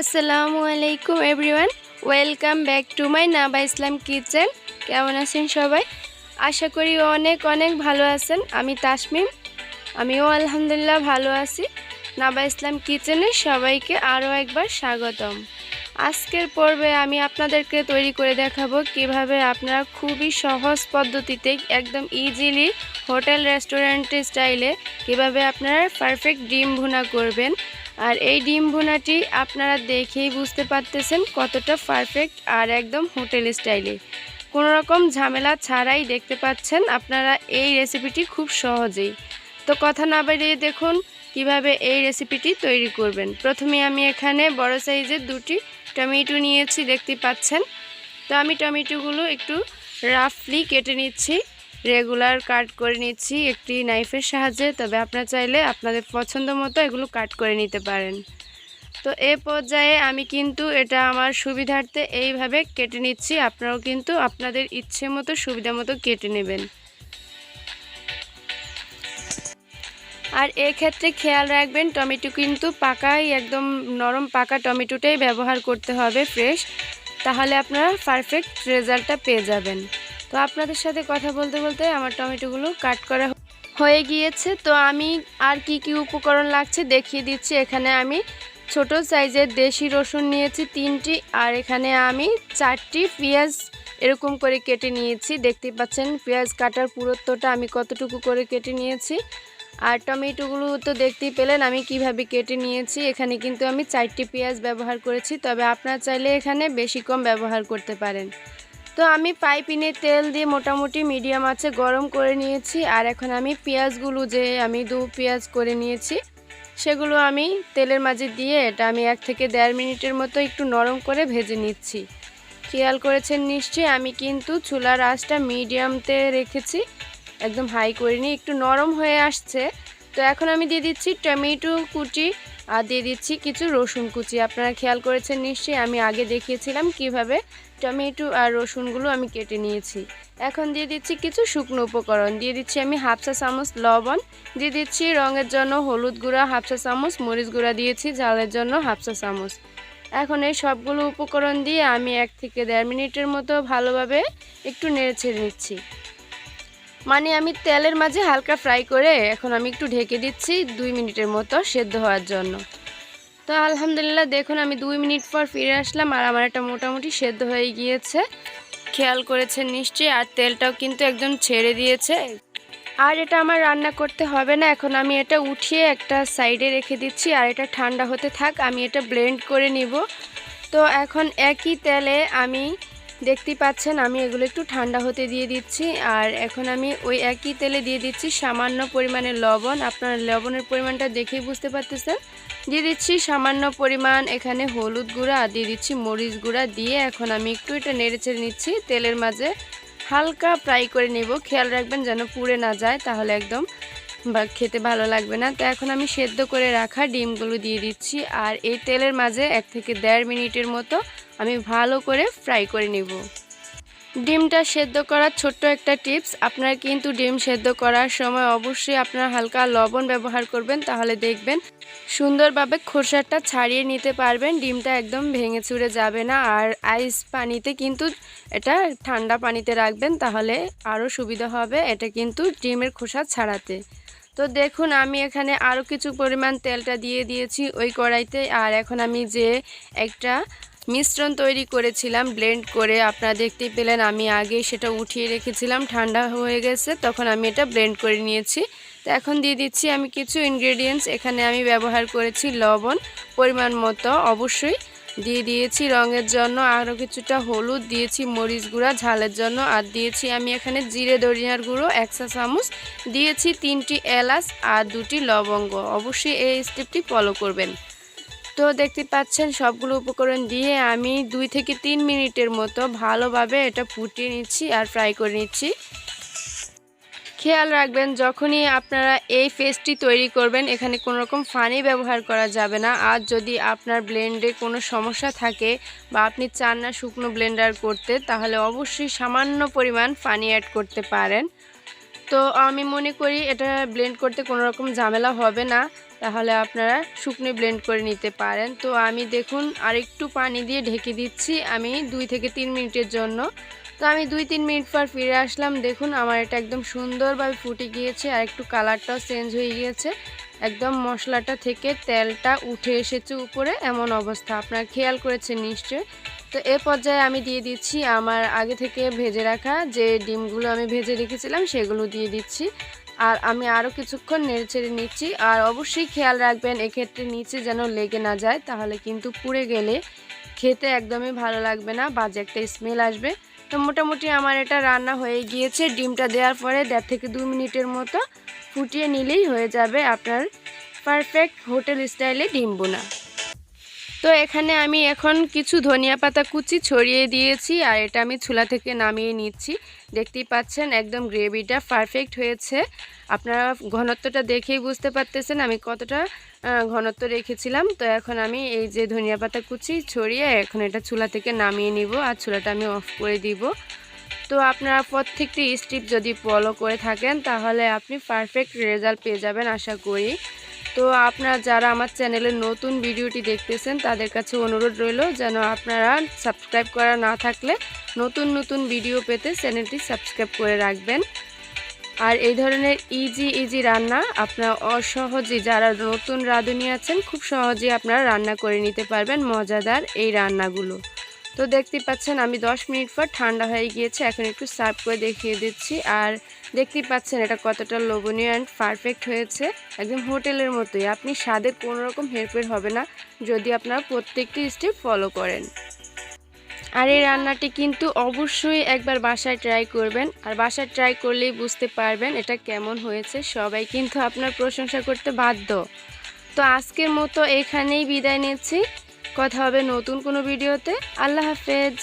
আসসালামু আলাইকুম everyone welcome back to my Naba Islam kitchen কেমন আছেন সবাই? আশা করি অনেক অনেক ভালো আছেন। আমি তাসমিম। আমিও আলহামদুলিল্লাহ ভালো আছি। নাবা ইসলাম কিচেনে সবাইকে আরও একবার স্বাগতম। আজকের পর্বে আমি আপনাদেরকে তৈরি করে দেখাবো কীভাবে আপনারা খুবই সহজ পদ্ধতিতে একদম ইজিলি হোটেল রেস্টুরেন্টের স্টাইলে কীভাবে আপনারা পারফেক্ট ডিম ভুনা করবেন। আর এই ডিম ভুনাটি আপনারা দেখেই বুঝতে পারতেছেন কতটা পারফেক্ট আর একদম হোটেল স্টাইলে। কোনো রকম ঝামেলা ছাড়াই দেখতে পাচ্ছেন আপনারা এই রেসিপিটি খুব সহজেই। তো কথা না বাড়িয়ে দেখুন কীভাবে এই রেসিপিটি তৈরি করবেন। প্রথমে আমি এখানে বড় সাইজের দুটি টমেটো নিয়েছি, দেখতে পাচ্ছেন। তো আমি টমেটোগুলো একটু রাফলি কেটে নিচ্ছি। রেগুলার কাট করে নিচ্ছি একটি নাইফের সাহায্যে। তবে আপনারা চাইলে আপনাদের পছন্দ মতো এগুলো কাট করে নিতে পারেন। তো এ পর্যায়ে আমি কিন্তু এটা আমার সুবিধার্থে এইভাবে কেটে নিচ্ছি। আপনারাও কিন্তু আপনাদের ইচ্ছে মতো, সুবিধা মতো কেটে নেবেন। আর এক্ষেত্রে খেয়াল রাখবেন, টমেটো কিন্তু পাকাই একদম নরম পাকা টমেটোটাই ব্যবহার করতে হবে ফ্রেশ। তাহলে আপনারা পারফেক্ট রেজাল্টটা পেয়ে যাবেন। তো আপনাদের সাথে কথা বলতে বলতে আমার টমেটোগুলো কাট করা হয়ে গিয়েছে। তো আমি আর কি কি উপকরণ লাগছে দেখিয়ে দিচ্ছি। এখানে আমি ছোট সাইজের দেশি রসুন নিয়েছি তিনটি আর এখানে আমি চারটি পেঁয়াজ এরকম করে কেটে নিয়েছি। দেখতে পাচ্ছেন পেঁয়াজ কাটার পুরুত্বটা আমি কতটুকু করে কেটে নিয়েছি। আর টমেটোগুলো তো দেখতেই পেলেন আমি কীভাবে কেটে নিয়েছি। এখানে কিন্তু আমি চারটি পেঁয়াজ ব্যবহার করেছি। তবে আপনার চাইলে এখানে বেশি কম ব্যবহার করতে পারেন। তো আমি পাইপিনে তেল দিয়ে মোটামুটি মিডিয়াম আছে, গরম করে নিয়েছি। আর এখন আমি পেঁয়াজগুলো যে আমি দু পেঁয়াজ করে নিয়েছি, সেগুলো আমি তেলের মাঝে দিয়ে এটা আমি এক থেকে দেড় মিনিটের মতো একটু নরম করে ভেজে নিচ্ছি। খেয়াল করেছেন নিশ্চয়ই, আমি কিন্তু চুলার আঁচটা মিডিয়ামতে রেখেছি, একদম হাই করিনি একটু নরম হয়ে আসছে। তো এখন আমি দিয়ে দিচ্ছি টমেটো কুচি আর দিয়ে দিচ্ছি কিছু রসুন কুচি। আপনারা খেয়াল করেছেন নিশ্চয়ই, আমি আগে দেখিয়েছিলাম কীভাবে টমেটো আর রসুনগুলো আমি কেটে নিয়েছি। এখন দিয়ে দিচ্ছি কিছু শুকনো উপকরণ। দিয়ে দিচ্ছি আমি হাফসা চামচ লবণ, দিয়ে দিচ্ছি রঙের জন্য হলুদ গুঁড়া হাফসা চামচ মরিচ গুঁড়া দিয়েছি, ঝালের জন্য হাফসা চামচ। এখন এই সবগুলো উপকরণ দিয়ে আমি এক থেকে দেড় মিনিটের মতো ভালোভাবে একটু নেড়ে ছেড়ে নিচ্ছি। মানে আমি তেলের মাঝে হালকা ফ্রাই করে এখন আমি একটু ঢেকে দিচ্ছি দুই মিনিটের মতো সেদ্ধ হওয়ার জন্য। তো আলহামদুলিল্লাহ দেখুন আমি দুই মিনিট পর ফিরে আসলাম আর আমার একটা মোটামুটি সেদ্ধ হয়ে গিয়েছে। খেয়াল করেছেন নিশ্চয়ই আর তেলটাও কিন্তু একদম ছেড়ে দিয়েছে। আর এটা আমার রান্না করতে হবে না, এখন আমি এটা উঠিয়ে একটা সাইডে রেখে দিচ্ছি আর এটা ঠান্ডা হতে থাক, আমি এটা ব্লেন্ড করে নিব। তো এখন একই তেলে আমি দেখতেই পাচ্ছেন, আমি এগুলো একটু ঠান্ডা হতে দিয়ে দিচ্ছি। আর এখন আমি ওই একই তেলে দিয়ে দিচ্ছি সামান্য পরিমাণে লবণ। আপনার লবণের পরিমাণটা দেখেই বুঝতে পারতেছেন। দিয়ে দিচ্ছি সামান্য পরিমাণ এখানে হলুদ গুঁড়া আর দিয়ে দিচ্ছি মরিচ গুঁড়া দিয়ে এখন আমি একটু এটা নেড়েচেড়ে নিচ্ছি তেলের মাঝে। হালকা ফ্রাই করে নেব। খেয়াল রাখবেন যেন পুড়ে না যায়, তাহলে একদম বা খেতে ভালো লাগবে না। তো এখন আমি সেদ্ধ করে রাখা ডিমগুলো দিয়ে দিচ্ছি আর এই তেলের মাঝে এক থেকে দেড় মিনিটের মতো আমি ভালো করে ফ্রাই করে নিব। ডিমটা সেদ্ধ করার ছোট্ট একটা টিপস, আপনারা কিন্তু ডিম সেদ্ধ করার সময় অবশ্যই আপনারা হালকা লবণ ব্যবহার করবেন, তাহলে দেখবেন সুন্দরভাবে খোসাটা ছাড়িয়ে নিতে পারবেন, ডিমটা একদম ভেঙে চুড়ে যাবে না। আর আইস পানিতে কিন্তু এটা ঠান্ডা পানিতে রাখবেন, তাহলে আরও সুবিধা হবে, এটা কিন্তু ডিমের খোসা ছাড়াতে। তো দেখুন, আমি এখানে আরও কিছু পরিমাণ তেলটা দিয়ে দিয়েছি ওই কড়াইতে। আর এখন আমি যে একটা মিশ্রণ তৈরি করেছিলাম ব্লেন্ড করে আপনারা দেখতেই পেলেন আমি আগে সেটা উঠিয়ে রেখেছিলাম, ঠান্ডা হয়ে গেছে, তখন আমি এটা ব্লেন্ড করে নিয়েছি। তো এখন দিয়ে দিচ্ছি আমি কিছু ইনগ্রেডিয়েন্টস এখানে আমি ব্যবহার করেছি লবণ, পরিমাণ মতো, অবশ্যই। দিয়ে দিয়েছি রঙের জন্য আরও কিছুটা হলুদ, দিয়েছি মরিচ গুঁড়া, ঝালের জন্য, আর দিয়েছি আমি এখানে জিরে দরিয়ার গুঁড়ো একশো চামচ, দিয়েছি তিনটি এলাচ আর দুটি লবঙ্গ। অবশ্যই এই স্টেপটি ফলো করবেন। তো দেখতে পাচ্ছেন সবগুলো উপকরণ দিয়ে আমি দুই থেকে তিন মিনিটের মতো ভালোভাবে এটা ফুটিয়ে নিচ্ছি আর ফ্রাই করে নিচ্ছি। খেয়াল রাখবেন, যখনই আপনারা এই ফেসটি তৈরি করবেন, এখানে কোনো রকম ফানি ব্যবহার করা যাবে না। আর যদি আপনার ব্লেন্ডে কোনো সমস্যা থাকে বা আপনি চান না শুকনো ব্লেন্ডার করতে, তাহলে অবশ্যই সামান্য পরিমাণ ফানি অ্যাড করতে পারেন। তো আমি মনে করি এটা ব্লেন্ড করতে কোনো রকম ঝামেলা হবে না। তাহলে আপনারা শুকনো ব্লেন্ড করে নিতে পারেন। তো আমি দেখুন আরেকটু পানি দিয়ে ঢেকে দিচ্ছি আমি দুই থেকে তিন মিনিটের জন্য। তো আমি দুই তিন মিনিট পর ফিরে আসলাম। দেখুন আমার এটা একদম সুন্দরভাবে ফুটে গিয়েছে আর একটু কালারটাও চেঞ্জ হয়ে গিয়েছে। একদম মশলাটা থেকে তেলটা উঠে এসেছে উপরে, এমন অবস্থা। আপনারা খেয়াল করেছেন নিশ্চয়ই। তো এ পর্যায়ে আমি দিয়ে দিচ্ছি আমার আগে থেকে ভেজে রাখা যে ডিমগুলো আমি ভেজে রেখেছিলাম, সেগুলো দিয়ে দিচ্ছি। আর আমি আরও কিছুক্ষণ নেড়ে ছেড়ে নিচ্ছি। আর অবশ্যই খেয়াল রাখবেন, এক্ষেত্রে নিচে যেন লেগে না যায়, তাহলে কিন্তু পুড়ে গেলে খেতে একদমই ভালো লাগবে না, বাজে একটা স্মেল আসবে। তো মোটামুটি আমার এটা রান্না হয়ে গিয়েছে, ডিমটা দেওয়ার পরে দেড় থেকে দু মিনিটের মতো ফুটিয়ে নিলেই হয়ে যাবে আপনার পারফেক্ট হোটেল স্টাইলে ডিম বোনা। তো এখানে আমি এখন কিছু ধনিয়া পাতা কুচি ছড়িয়ে দিয়েছি আর এটা আমি চুলা থেকে নামিয়ে নিচ্ছি। দেখতেই পাচ্ছেন একদম গ্রেভিটা পারফেক্ট হয়েছে। আপনারা ঘনত্বটা দেখেই বুঝতে পারতেছেন আমি কতটা ঘনত্ব রেখেছিলাম। তো এখন আমি এই যে ধনিয়া পাতা কুচি ছড়িয়ে এখন এটা চুলা থেকে নামিয়ে নিব আর চুলাটা আমি অফ করে দিব। তো আপনারা প্রত্যেকটি স্টিপ যদি ফলো করে থাকেন তাহলে আপনি পারফেক্ট রেজাল্ট পেয়ে যাবেন আশা করি। তো আপনারা যারা আমার চ্যানেলে নতুন ভিডিওটি দেখতেছেন, তাদের কাছে অনুরোধ রইল যেন আপনারা সাবস্ক্রাইব করা না থাকলে নতুন নতুন ভিডিও পেতে চ্যানেলটি সাবস্ক্রাইব করে রাখবেন। আর এই ধরনের ইজি ইজি রান্না আপনারা অসহজে যারা নতুন রাঁধুনি আছেন, খুব সহজেই আপনারা রান্না করে নিতে পারবেন। মজাদার এই রান্নাগুলো। তো দেখতে পাচ্ছেন, আমি 10 মিনিট পর ঠান্ডা হয়ে গিয়েছে, এখন একটু সার্ভ করে দেখিয়ে দিচ্ছি। আর দেখতেই পাচ্ছেন, এটা কতটা লোভনীয় অ্যান্ড পারফেক্ট হয়েছে। একদম হোটেলের মতোই, আপনি স্বাদের কোনো রকম হেরফের হবে না, যদি আপনারা প্রত্যেকটি স্টেপ ফলো করেন। আর এই রান্নাটি কিন্তু অবশ্যই একবার বাসায় ট্রাই করবেন, আর বাসায় ট্রাই করলেই বুঝতে পারবেন এটা কেমন হয়েছে, সবাই কিন্তু আপনার প্রশংসা করতে বাধ্য। তো আজকের মতো এখানেই বিদায় নিচ্ছি। কথা হবে নতুন কোনো ভিডিওতে। আল্লাহ হাফেজ।